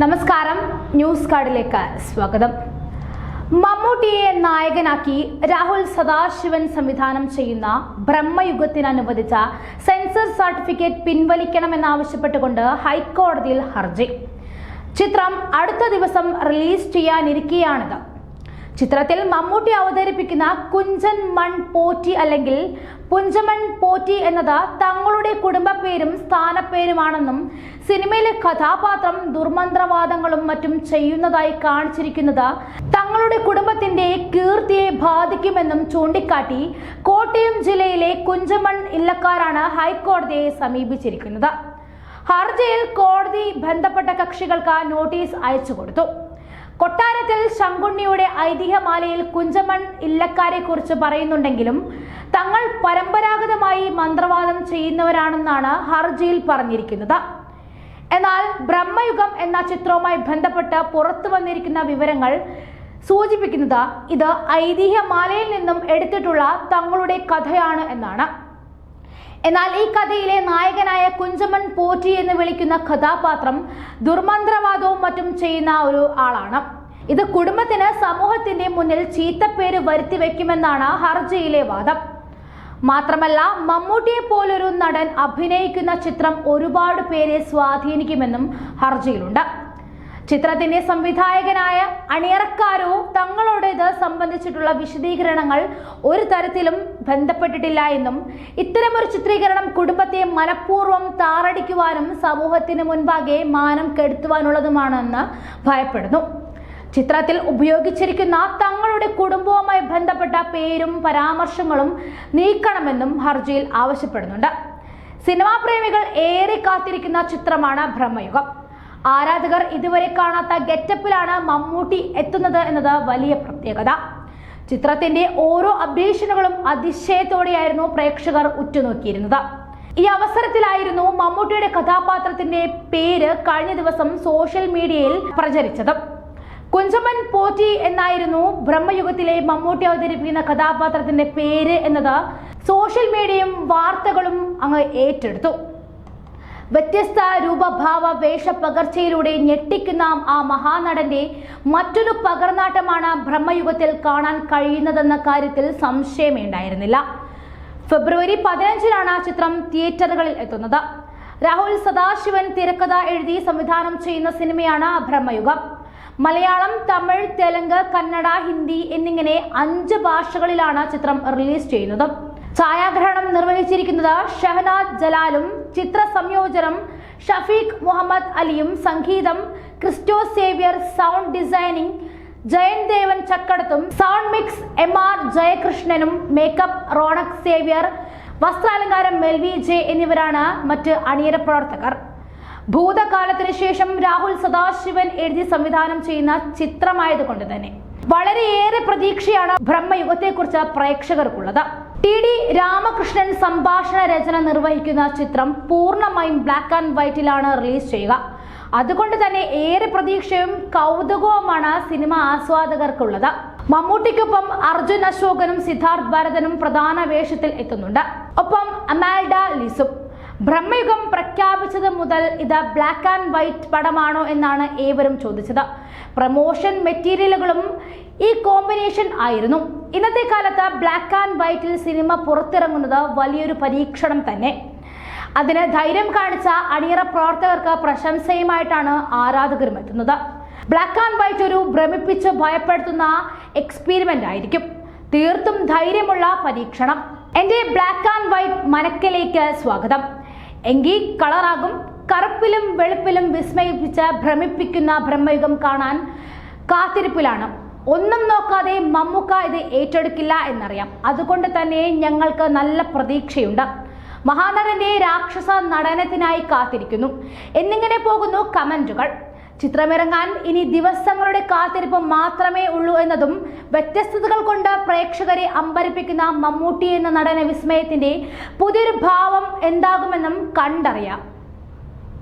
നമസ്കാരം. ന്യൂസ് കാർഡിലേക്ക് സ്വാഗതം. മമ്മൂട്ടിയെ നായകനാക്കി രാഹുൽ സദാശിവൻ സംവിധാനം ചെയ്യുന്ന ബ്രഹ്മയുഗത്തിന് അനുവദിച്ച സെൻസർ സർട്ടിഫിക്കറ്റ് പിൻവലിക്കണമെന്നാവശ്യപ്പെട്ടുകൊണ്ട് ഹൈക്കോടതിയിൽ ഹർജി. ചിത്രം അടുത്ത ദിവസം റിലീസ് ചെയ്യാനിരിക്കെയാണിത്. ചിത്രത്തിൽ മമ്മൂട്ടി അവതരിപ്പിക്കുന്ന കുഞ്ചൻ മൺ പോറ്റി അല്ലെങ്കിൽ പുഞ്ചമൺ പോറ്റി എന്നത് തങ്ങളുടെ കുടുംബ പേരും സ്ഥാനപ്പേരുമാണെന്നും സിനിമയിലെ കഥാപാത്രം ദുർമന്ത്രവാദങ്ങളും മറ്റും ചെയ്യുന്നതായി കാണിച്ചിരിക്കുന്നത് തങ്ങളുടെ കുടുംബത്തിന്റെ കീർത്തിയെ ബാധിക്കുമെന്നും ചൂണ്ടിക്കാട്ടി കോട്ടയം ജില്ലയിലെ കുഞ്ചമൺ ഇല്ലക്കാരാണ് ഹൈക്കോടതിയെ സമീപിച്ചിരിക്കുന്നത്. ഹർജിയിൽ കോടതി ബന്ധപ്പെട്ട കക്ഷികൾക്ക് നോട്ടീസ് അയച്ചു കൊടുത്തു കൊട്ടാരത്തിൽ ശങ്കുണ്ണിയുടെ ഐതിഹ്യമാലയിൽ കുഞ്ചമൺ ഇല്ലക്കാരെ കുറിച്ച് പറയുന്നുണ്ടെങ്കിലും തങ്ങൾ പരമ്പരാഗതമായി മന്ത്രവാദം ചെയ്യുന്നവരാണെന്നാണ് ഹർജിയിൽ പറഞ്ഞിരിക്കുന്നത്. എന്നാൽ ബ്രഹ്മയുഗം എന്ന ചിത്രവുമായി ബന്ധപ്പെട്ട് പുറത്തു വന്നിരിക്കുന്ന വിവരങ്ങൾ സൂചിപ്പിക്കുന്നത് ഇത് ഐതിഹ്യമാലയിൽ നിന്നും എടുത്തിട്ടുള്ള തങ്ങളുടെ കഥയാണ് എന്നാണ്. എന്നാൽ ഈ കഥയിലെ നായകനായ കുഞ്ചമൺ പോറ്റി എന്ന് വിളിക്കുന്ന കഥാപാത്രം ദുർമന്ത്രവാദവും മറ്റും ചെയ്യുന്ന ഒരു ആളാണ്. ഇത് കുടുംബത്തിന് സമൂഹത്തിന്റെ മുന്നിൽ ചീത്തപ്പേര് വരുത്തി വെക്കുമെന്നാണ് ഹർജിയിലെ വാദം. മാത്രമല്ല മമ്മൂട്ടിയെ പോലൊരു നടൻ അഭിനയിക്കുന്ന ചിത്രം ഒരുപാട് പേരെ സ്വാധീനിക്കുമെന്നും ഹർജിയിലുണ്ട്. ചിത്രത്തിന്റെ സംവിധായകനായ അണിയറക്കാരോ തങ്ങളോട് ഇത് സംബന്ധിച്ചിട്ടുള്ള വിശദീകരണങ്ങൾ ഒരു തരത്തിലും ബന്ധപ്പെട്ടിട്ടില്ല എന്നും ഇത്തരമൊരു ചിത്രീകരണം കുടുംബത്തെ മനഃപൂർവം താറടിക്കുവാനും സമൂഹത്തിന് മുൻപാകെ മാനം കെടുത്തുവാനുള്ളതുമാണെന്ന് ഭയപ്പെടുന്നു. ചിത്രത്തിൽ ഉപയോഗിച്ചിരിക്കുന്ന തങ്ങളുടെ കുടുംബവുമായി ബന്ധപ്പെട്ട പേരും പരാമർശങ്ങളും നീക്കണമെന്നും ഹർജിയിൽ ആവശ്യപ്പെടുന്നുണ്ട്. സിനിമാ പ്രേമികൾ ഏറെ കാത്തിരിക്കുന്ന ചിത്രമാണ് ബ്രഹ്മയുഗം. ആരാധകർ ഇതുവരെ കാണാത്ത ഗെറ്റപ്പിലാണ് മമ്മൂട്ടി എത്തുന്നത് എന്നത് വലിയ പ്രത്യേകത. ചിത്രത്തിന്റെ ഓരോ അപ്ഡേഷനുകളും അതിശയത്തോടെയായിരുന്നു പ്രേക്ഷകർ ഉറ്റുനോക്കിയിരുന്നത്. ഈ അവസരത്തിലായിരുന്നു മമ്മൂട്ടിയുടെ കഥാപാത്രത്തിന്റെ പേര് കഴിഞ്ഞ ദിവസം സോഷ്യൽ മീഡിയയിൽ പ്രചരിച്ചത്. കുഞ്ചമൻ പോറ്റി എന്നായിരുന്നു ബ്രഹ്മയുഗത്തിലെ മമ്മൂട്ടി അവതരിപ്പിക്കുന്ന കഥാപാത്രത്തിന്റെ പേര് എന്നത് സോഷ്യൽ മീഡിയയും വാർത്തകളും അങ്ങ് ഏറ്റെടുത്തു. വ്യത്യസ്ത രൂപഭാവ വേഷപ്പകർച്ചയിലൂടെ ഞെട്ടിക്കുന്ന ആ മഹാനടന്റെ മറ്റൊരു പകർനാട്ടമാണ് ബ്രഹ്മയുഗത്തിൽ കാണാൻ കഴിയുന്നതെന്ന കാര്യത്തിൽ സംശയമേണ്ടായിരുന്നില്ല ഫെബ്രുവരി പതിനഞ്ചിനാണ് ചിത്രം തിയേറ്ററുകളിൽ എത്തുന്നത്. രാഹുൽ സദാശിവൻ തിരക്കഥ എഴുതി സംവിധാനം ചെയ്യുന്ന സിനിമയാണ് ബ്രഹ്മയുഗം. മലയാളം തമിഴ് തെലുങ്ക് കന്നഡ ഹിന്ദി എന്നിങ്ങനെ അഞ്ച് ഭാഷകളിലാണ് ചിത്രം റിലീസ് ചെയ്യുന്നത്. ഛായാഗ്രഹണം നിർവഹിച്ചിരിക്കുന്നത് ഷഹനാദ് ജലാലും ചിത്ര സംയോജനം ഷഫീഖ് മുഹമ്മദ് അലിയും സംഗീതം ക്രിസ്റ്റോ സേവ്യർ സൗണ്ട് ഡിസൈനിങ് ജയൻ ദേവൻ ചക്കടത്തും സൗണ്ട് മിക്സ് എം ആർ ജയകൃഷ്ണനും മേക്കപ്പ് റോണക് സേവ്യർ വസ്ത്രാലങ്കാരം മെൽവി ജെ എന്നിവരാണ് മറ്റ് അണിയറ പ്രവർത്തകർ. ഭൂതകാലത്തിന് ശേഷം രാഹുൽ സദാശിവൻ എഴുതി സംവിധാനം ചെയ്യുന്ന ചിത്രമായതുകൊണ്ട് തന്നെ. വളരെയേറെ പ്രതീക്ഷയാണ് ബ്രഹ്മയുഗത്തെക്കുറിച്ച് പ്രേക്ഷകർക്കുള്ളത്. ടി ഡി രാമകൃഷ്ണൻ സംഭാഷണ രചന നിർവഹിക്കുന്ന ചിത്രം പൂർണമായും ബ്ലാക്ക് ആൻഡ് വൈറ്റിലാണ് റിലീസ് ചെയ്യുക. അതുകൊണ്ട് തന്നെ ഏറെ പ്രതീക്ഷയും കൗതുകവുമാണ് സിനിമ ആസ്വാദകർക്കുള്ളത്. മമ്മൂട്ടിക്കൊപ്പം അർജുൻ അശോകനും സിദ്ധാർത്ഥ് ഭരതനും പ്രധാന വേഷത്തിൽ എത്തുന്നുണ്ട്. ഒപ്പം അമാൽഡ ലിസും. ബ്രഹ്മയുഗം പ്രഖ്യാപിച്ചത് മുതൽ ഇത് ബ്ലാക്ക് ആൻഡ് വൈറ്റ് പടമാണോ എന്നാണ് ഏവരും ചോദിച്ചത്. പ്രമോഷൻ മെറ്റീരിയലുകളും ഈ കോമ്പിനേഷൻ ആയിരുന്നു. ഇന്നത്തെ കാലത്ത് ബ്ലാക്ക് ആൻഡ് വൈറ്റിൽ സിനിമ പുറത്തിറങ്ങുന്നത് വലിയൊരു പരീക്ഷണം തന്നെ. അതിന് ധൈര്യം കാണിച്ച അണിയറ പ്രവർത്തകർക്ക് പ്രശംസയുമായിട്ടാണ് ആരാധകരും എത്തുന്നത് ബ്ലാക്ക് ആൻഡ് വൈറ്റ് ഒരു ഭ്രമിപ്പിച്ച് ഭയപ്പെടുത്തുന്ന എക്സ്പീരിമെന്റ് ആയിരിക്കും. തീർത്തും ധൈര്യമുള്ള പരീക്ഷണം. എന്റെ ബ്ലാക്ക് ആൻഡ് വൈറ്റ് മനക്കലേക്ക് സ്വാഗതം. എങ്കിൽ കളറാകും കറുപ്പിലും വെളുപ്പിലും വിസ്മയിപ്പിച്ച് ഭ്രമിപ്പിക്കുന്ന ബ്രഹ്മയുഗം കാണാൻ കാത്തിരിപ്പിലാണ്. ഒന്നും നോക്കാതെ മമ്മൂക്ക ഇത് ഏറ്റെടുക്കില്ല എന്നറിയാം. അതുകൊണ്ട് തന്നെ ഞങ്ങൾക്ക് നല്ല പ്രതീക്ഷയുണ്ട്. മഹാനടന്റെ രാക്ഷസ നടനത്തിനായി കാത്തിരിക്കുന്നു. എന്നിങ്ങനെ പോകുന്നു കമന്റുകൾ. ചിത്രമിറങ്ങാൻ ഇനി ദിവസങ്ങളുടെ കാത്തിരിപ്പ് മാത്രമേ ഉള്ളൂ എന്നതും വ്യത്യസ്തതകൾ കൊണ്ട് പ്രേക്ഷകരെ അമ്പരിപ്പിക്കുന്ന മമ്മൂട്ടി എന്ന നടന വിസ്മയത്തിന്റെ പുതിയൊരു ഭാവം എന്താകുമെന്നും കണ്ടറിയാം.